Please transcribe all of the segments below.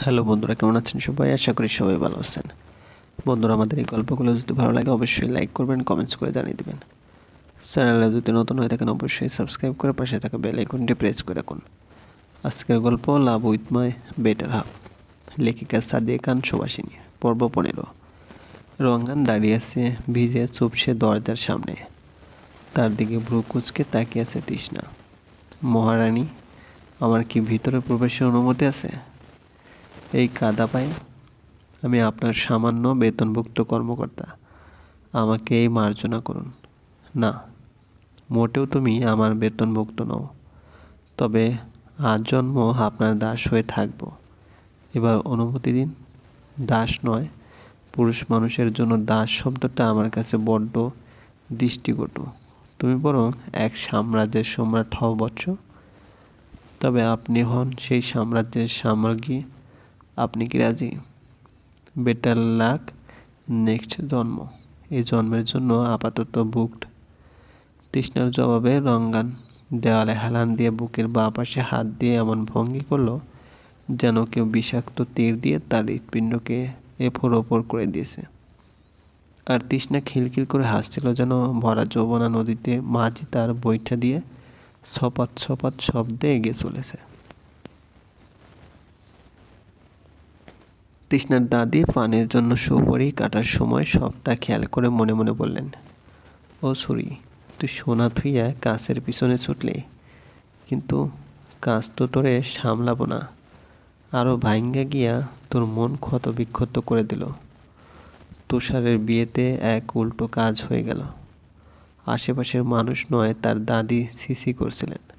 Hello বন্ধুরা, কেমন আছেন সবাই? আশা করি সবাই ভালো আছেন। বন্ধুরা, আমাদের এই গল্পগুলো যদি ভালো লাগে, অবশ্যই লাইক করবেন কমেন্টস করে জানিয়ে দেবেন। চ্যানেলে যদি নতুন হয়ে থাকেন, অবশ্যই সাবস্ক্রাইব করে পাশে থাকা বেল আইকনটি প্রেস করে রাখুন। আজকের গল্প, love with my better half. লেখিকা সাদিয়া খান সুবাসিনী পর্ব পনেরো। রঙ্গান দাঁড়িয়ে আছে, ভিজে চুপসে দরজার সামনে। তার দিকে ভ্রু কুচকে তাকিয়ে আছে তৃষ্ণা। মহারানী, আমার কি ভিতরে প্রবেশের অনুমতি আছে? এই কাদা পায়ে আমি আপনার সামান্য বেতনভুক্ত কর্মকর্তা। আমাকে এই মার্জনা করুন। না, মোটেও তুমি আমার বেতনভুক্ত নও। তবে আজ জন্ম আপনার দাস হয়ে থাকব। এবার অনুমতি দিন। দাস নয়, পুরুষ মানুষের জন্য দাস শব্দটা আমার কাছে বড্ড দৃষ্টিকটু। তুমি বরং এক সাম্রাজ্যের সম্রাট হও বৎস। তবে আপনি হন সেই সাম্রাজ্যের সাম্রাজ্ঞী আপনি কি রাজি? বেটার লাক, নেক্সট জন্ম। এই জন্মের জন্য আপাতত বুকড তৃষ্ণার জবাবে রঙ্গান, দেওয়ালে হেলান দিয়ে বুকের বা পাশে হাত দিয়ে এমন ভঙ্গি করল যেন কেউ বিষাক্ত তীর দিয়ে তার হৃৎপিণ্ডকে এফোর ওপর করে দিয়েছে। আর তৃষ্ণা খিলখিল করে হাসছিল যেন ভরা যৌবনা নদীতে মাঝি তার বৈঠা দিয়ে ছপাত ছপাত শব্দে এগিয়ে চলেছে। তৃষ্ণার দাদি পানের জন্য সুপরি কাটার সময় সবটা খেয়াল করে মনে মনে বললেন, ও ছুরি, তুই সোনা থুইয়া কাছের পিছনে ছুটলি। কিন্তু কাজ তো তোরে সামলাবো না। আরও ভাঙ্গা গিয়া তোর মন ক্ষত বিক্ষত করে দিল। তুষারের বিয়েতে এক উল্টো কাজ হয়ে গেল। আশেপাশের মানুষ নয়, তার দাদি সিসি করছিলেন।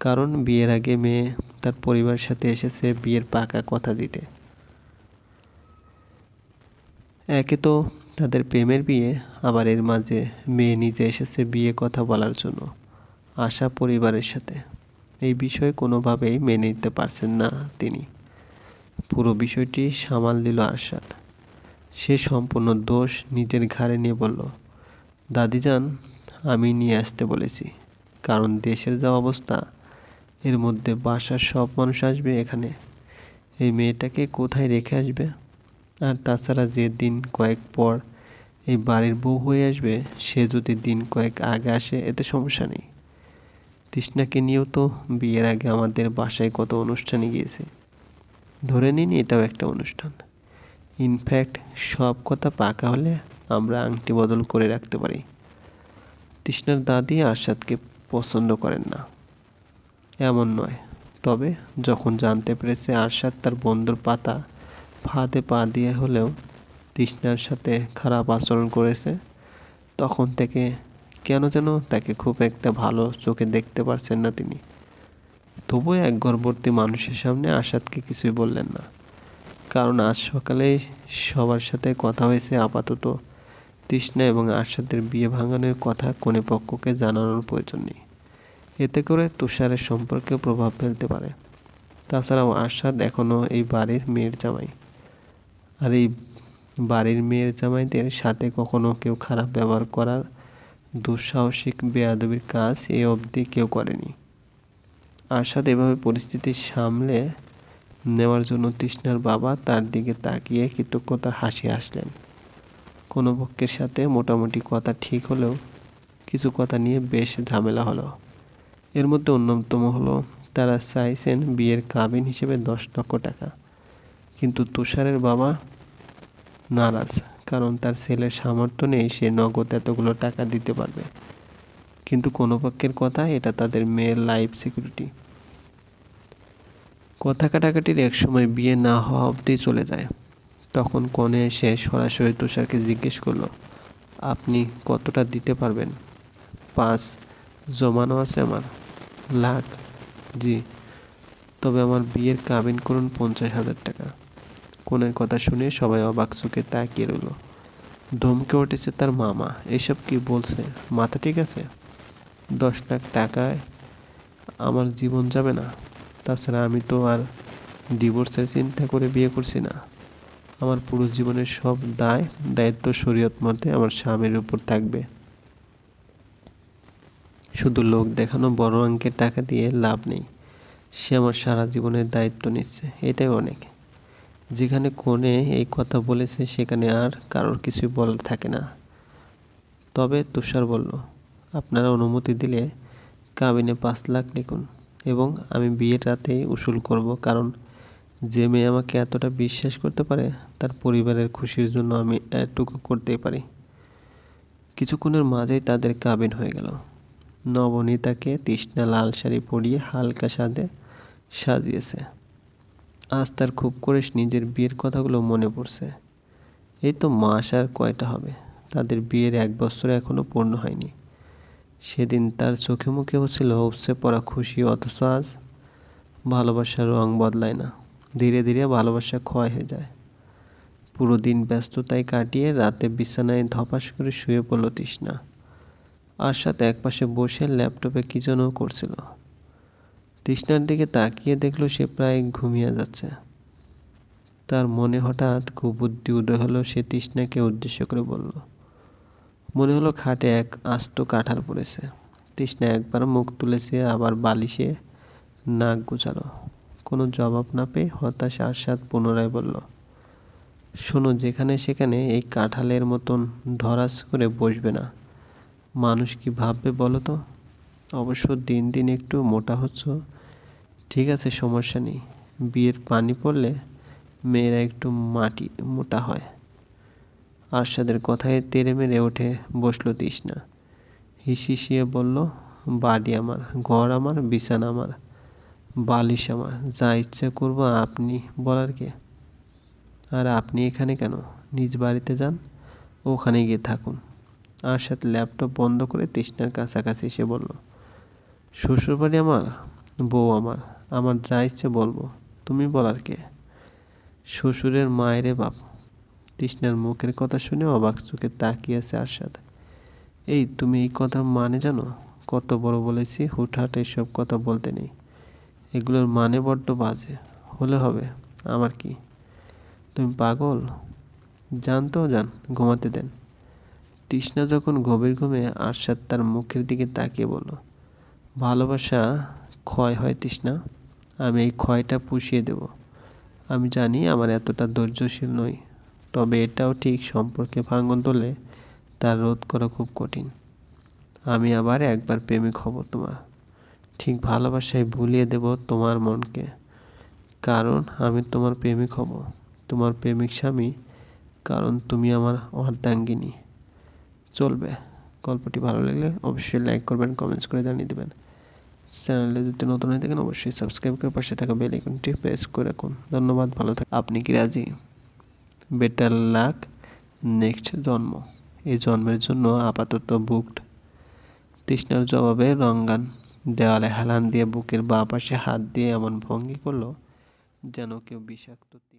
কারণ বিয়ের আগে মেয়ে তার পরিবারের সাথে এসেছে বিয়ের পাকা কথা দিতে। একে তো তাদের প্রেমের বিয়ে, আবার এর মাঝে মেয়ে নিজে এসেছে বিয়ে কথা বলার জন্য। আশা পরিবারের সাথে। এই বিষয়ে কোনোভাবেই মেনে নিতে পারছেন না তিনি। পুরো বিষয়টি সামাল দিল আরশাদ। সে সম্পূর্ণ দোষ নিজের ঘাড়ে নিয়ে বলল দাদিজান আমি নিয়ে আসতে বলেছি। কারণ দেশের যা অবস্থা, এর মধ্যে বাসার সব মানুষ আসবে এখানে। এই মেয়েটাকে কোথায় রেখে আসবে? আর তাছাড়া যে দিন কয়েক পর এই বাড়ির বউ হয়ে আসবে, সে যদি দিন কয়েক আগে আসে, এতে সমস্যা নেই। তৃষ্ণাকে নিয়েও তো বিয়ের আগে আমাদের বাসায় কত অনুষ্ঠানে গিয়েছে। ধরে নিন এটাও একটা অনুষ্ঠান। ইনফ্যাক্ট সব কথা পাকা হলে আমরা আংটি বদল করে রাখতে পারি। তৃষ্ণার দাদি আরশাদকে পছন্দ করেন না। এমন নয়। তবে যখন জানতে পেরেছে আরশাদ তার বন্ধুর পাতা ফাঁদে পা দিয়ে হলেও তৃষ্ণার সাথে খারাপ আচরণ করেছে, তখন থেকে কেন যেন তাকে খুব একটা ভালো চোখে দেখতে পারছেন না তিনি। তবুও এক গর্ভবর্তী মানুষের সামনে আসাদকে কিছুই বললেন না। কারণ আজ সকালে সবার সাথে কথা হয়েছে আপাতত তৃষ্ণা এবং আরশাদের বিয়ে ভাঙানোর কথা কোনে পক্ষকে জানানোর প্রয়োজন নেই। এতে করে তুষারের সম্পর্কে প্রভাব ফেলতে পারে। তাছাড়াও আরশাদ এখনও এই বাড়ির মেয়ের জামাই। আর এই বাড়ির মেয়ের জামাইদের সাথে কখনো কেউ খারাপ ব্যবহার করার দুঃসাহসিক বেয়াদবির কাজ এ অবধি কেউ করেনি। আরশাদ এভাবে পরিস্থিতি সামলে নেওয়ার জন্য তৃষ্ণার বাবা তার দিকে তাকিয়ে কৃতজ্ঞতার হাসি হাসলেন। কোনো পক্ষের সাথে মোটামুটি কথা ঠিক হলেও কিছু কথা নিয়ে বেশ ঝামেলা হলো। এর মধ্যে অন্যতম হলো তারা চাইছেন বিয়ের কাবিন হিসেবে দশ লক্ষ টাকা। কিন্তু তুষারের বাবা নারাজ, কারণ তার ছেলের সামর্থ্য নেই সে নগদ এতগুলো টাকা দিতে পারবে। কিন্তু কোনো পক্ষের কথা, এটা তাদের মেয়ের লাইফ সিকিউরিটি। কথা কাটাকাটির এক সময় বিয়ে না হওয়া অবধি চলে যায়। তখন কনে এসে সরাসরি তুষারকে জিজ্ঞেস করল, আপনি কতটা দিতে পারবেন? পাঁচ। জমানো আছে আমার। লাখ। জি। তবে আমার বিয়ের কাবিন করুন পঞ্চাশ হাজার টাকা। কোনের কথা শুনে সবাই অবাক চোখে তাকিয়ে রইল। ধমকে উঠেছে তার মামা। এসব কি বলছে? মাথা ঠিক আছে? দশ লাখ টাকায় আমার জীবন যাবে না। তাছাড়া আমি তো আর ডিভোর্সের চিন্তা করে বিয়ে করছি না। আমার পুরো জীবনের সব দায়, দায়িত্ব শরীয়ত মধ্যে আমার স্বামীর উপর থাকবে। শুধু লোক দেখানো বড় অঙ্কের টাকা দিয়ে লাভ নেই। সে আমার সারা জীবনের দায়িত্ব নিচ্ছে। এটাই অনেক। যেখানে কোণে এই কথা বলেছে, সেখানে আর কারোর কিছুই বলার থাকে না। তবে তুষার বলল, আপনারা অনুমতি দিলে কাবিনে পাঁচ লাখ লিখুন এবং আমি বিয়ের রাতেই উসুল করব, কারণ যে মেয়ে আমাকে এতটা বিশ্বাস করতে পারে, তার পরিবারের খুশির জন্য আমি এটুকু করতেই পারি। কিছুক্ষণের মাঝেই তাদের কাবিন হয়ে গেল। নবনীতাকে তৃষ্ণা লাল শাড়ি পরিয়ে হালকা সাজে সাজিয়েছে। আজ তার খুব করে নিজের বিয়ের কথাগুলো মনে পড়ছে। এই তো মাস আর কয়টা হবে? তাদের বিয়ের এক বছর এখনও পূর্ণ হয়নি। সেদিন তার চোখে মুখে হচ্ছিল উপসে পড়া খুশি, অথচ আজ ভালোবাসার রং বদলায় না। ধীরে ধীরে ভালোবাসা ক্ষয় হয়ে যায়। পুরো দিন ব্যস্ততায় কাটিয়ে রাতে বিছানায় ধপাস করে শুয়ে পড়ল তৃষ্ণা। আর সাথে একপাশে বসে ল্যাপটপে কী যেন করছিল। তৃষ্ণার দিকে তাকিয়ে দেখল সে প্রায় ঘুমিয়ে যাচ্ছে। তার মনে হঠাৎ কুবুদ্ধি উদয় হলো, সে তৃষ্ণাকে উদ্দেশ্য করে বলল। মনে হলো খাটে এক আস্ত কাঁঠাল পড়েছে। তৃষ্ণা একবার মুখ তুলেছে, আবার বালিশে নাক গুছালো। কোনো জবাব না পেয়ে হতাশ আরশাদ পুনরায় বলল, শোনো, যেখানে সেখানে এই কাঁঠালের মতন ধরাস করে বসবে না। মানুষ কি ভাববে বলো তো? অবশ্য দিন দিন একটু মোটা হচ্ছ। ঠিক আছে, সমস্যা নেই। বিয়ের পানি পড়লে মেয়েরা একটু মাটি মোটা হয়। আরশাদের কথায় তেরে মেরে ওঠে বসল তৃষ্ণা। হিসিয়ে বলল, বাড়ি আমার, ঘর আমার, বিছানা আমার, বালিশ আমার, যা ইচ্ছা করব আপনি বলার কে? আর আপনি এখানে কেন? নিজ বাড়িতে যান, ওখানে গিয়ে থাকুন। আরশাদ ল্যাপটপ বন্ধ করে তৃষ্ণার কাছাকাছি এসে বলল শ্বশুরবাড়ি আমার, বউ আমার আমার যা ইচ্ছে বলব, তুমি বলার কে? শ্বশুরের মায়েরে বাপ, তৃষ্ণার মুখের কথা শুনে অবাক চোখে তাকিয়ে আছে আরশাদ। এই, তুমি এই কথার মানে জানো? কত বড় বলেছি, হুটহাট এসব কথা বলতে নেই। এগুলোর মানে বড্ড বাজে। হলে হবে, আমার কি? তুমি পাগল? জানতেও যান, ঘুমাতে দেন। তৃষ্ণা যখন গভীর ঘুমে আরশাদ তার মুখের দিকে তাকিয়ে বলল ভালোবাসা ক্ষয় হয় তৃষ্ণা, আমি এই ক্ষয়টা পুষিয়ে দেব। আমি জানি আমার এতটা ধৈর্যশীল নই, তবে এটাও ঠিক সম্পর্কে ভাঙন তোলে তার রোধ করা খুব কঠিন। আমি আবার একবার প্রেমিক হব তোমার। ঠিক ভালোবাসায় ভুলিয়ে দেব তোমার মনকে, কারণ আমি তোমার প্রেমিক হব। তোমার প্রেমিক স্বামী, কারণ তুমি আমার অর্ধাঙ্গিনী। চলবে। গল্পটি ভালো লাগলে অবশ্যই লাইক করবেন কমেন্টস করে জানিয়ে দেবেন। চ্যানেলে যদি নতুন হয়ে থাকেন, অবশ্যই সাবস্ক্রাইব করে পাশে থাকা বেল আইকনটি প্রেস করে রাখুন। ধন্যবাদ, ভালো থাকুন আপনি কি রাজি? বেটার লাক নেক্সট জন্ম। এই জন্মের জন্য আপাতত বুকড তৃষ্ণার জবাবে রঙ্গান দেওয়ালে হেলান দিয়ে বুকের বাঁ পাশে হাত দিয়ে এমন ভঙ্গি করল যেন কেউ বিষাক্ত তীর